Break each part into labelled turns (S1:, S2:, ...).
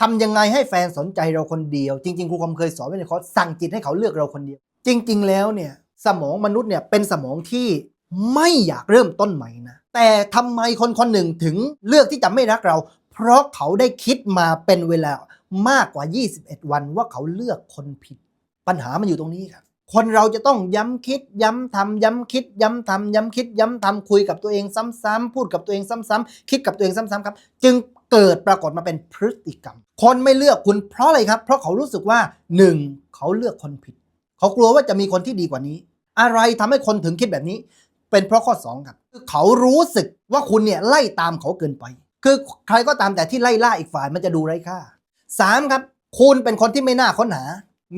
S1: ทำยังไงให้แฟนสนใจเราคนเดียว จริง ๆ ครูคอมเคยสอนไว้ในคอร์สสั่งจิตให้เขาเลือกเราคนเดียว จริง ๆ แล้วเนี่ยสมองมนุษย์เนี่ยเป็นสมองที่ไม่อยากเริ่มต้นใหม่นะ แต่ทำไมคนคนหนึ่งถึงเลือกที่จะไม่รักเรา เพราะเขาได้คิดมาเป็นเวลามากกว่า 21 วันว่าเขาเลือกคนผิด ปัญหามันอยู่ตรงนี้ครับ คนเราจะต้องย้ำคิด ย้ำทำย้ำคิด ย้ำทำย้ำคิด ย้ำทำคุยกับตัวเองซ้ำๆพูดกับตัวเองซ้ำๆคิดกับตัวเองซ้ำๆครับ จึง เกิดปรากฏมาเป็นพฤติกรรม คนไม่เลือกคุณเพราะอะไรครับ เพราะเขารู้สึกว่าหนึ่งเขาเลือกคนผิด เขากลัวว่าจะมีคนที่ดีกว่านี้ อะไรทำให้คนถึงคิดแบบนี้ เป็นเพราะข้อ 2 ครับคือเขารู้สึกว่าคุณเนี่ยไล่ตามเขาเกินไป คือใครก็ตามแต่ที่ไล่ล่าอีกฝ่ายมันจะดูไร้ค่า 3. ครับ คุณเป็นคนที่ไม่น่าค้นหา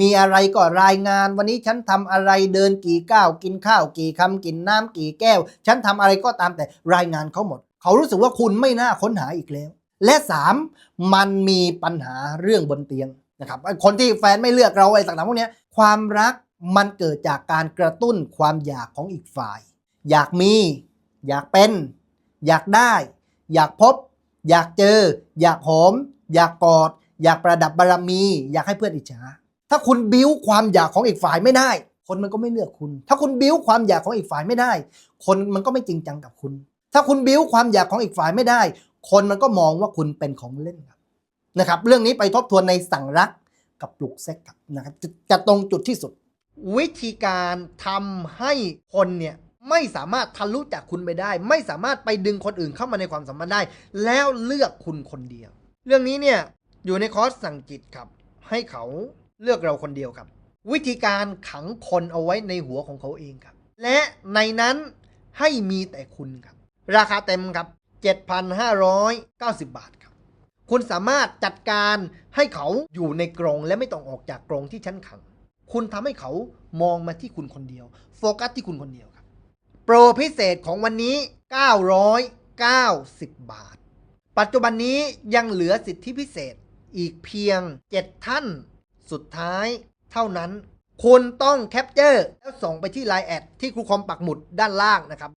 S1: มีอะไรก็รายงาน วันนี้ฉันทำอะไรเดินกี่ก้าวกินข้าวกี่คำกินน้ำกี่แก้ว ฉันทำอะไรก็ตามแต่รายงานเขาหมด เขารู้สึกว่าคุณไม่น่าค้นหาอีกแล้ว และ 3. มันมีปัญหาเรื่องบนเตียงนะครับคนที่แฟนไม่เลือกเราไอะไรต่างๆพวกนี้ความรักมันเกิดจากการกระตุ้นความอยากของอีกฝ่าย อยากมี อยากเป็น อยากได้ อยากพบ อยากเจอ อยากหอม อยากกอด อยากประดับบารมี อยากให้เพื่อนอิจฉาถ้าคุณบิ้วความอยากของอีกฝ่ายไม่ได้ คนมันก็ไม่เลือกคุณ ถ้าคุณบิ้วความอยากของอีกฝ่ายไม่ได้ คนมันก็ไม่จริงจังกับคุณ ถ้าคุณบิ้วความอยากของอีกฝ่ายไม่ได้ คนมันก็มองว่าคุณเป็นของเล่นครับนะครับ เรื่องนี้ไปทบทวนในสั่งรักกับปลุกเซ็กครับนะครับจะจะตรงจุดที่สุด วิธีการทำให้คนเนี่ยไม่สามารถทะลุจากคุณไปได้ ไม่สามารถไปดึงคนอื่นเข้ามาในความสัมพันธ์ได้ แล้วเลือกคุณคนเดียว เรื่องนี้เนี่ยอยู่ในคอร์สสั่งจิตครับ ให้เขาเลือกเราคนเดียวครับ วิธีการขังคนเอาไว้ในหัวของเขาเองครับ และในนั้นให้มีแต่คุณครับ ราคาเต็มครับ 7,590 บาทครับ คุณสามารถจัดการให้เขาอยู่ในกรงและไม่ต้องออกจากกรงที่ชั้นขัง คุณทำให้เขามองมาที่คุณคนเดียว โฟกัสที่คุณคนเดียวครับ โปรพิเศษของวันนี้ 990 บาท ปัจจุบันนี้ยังเหลือสิทธิพิเศษอีกเพียง 7 ท่าน สุดท้ายเท่านั้นคุณต้องแคปเจอร์แล้วส่งไปที่ Line แอดที่ครูคอมปักหมุดด้านล่างนะครับ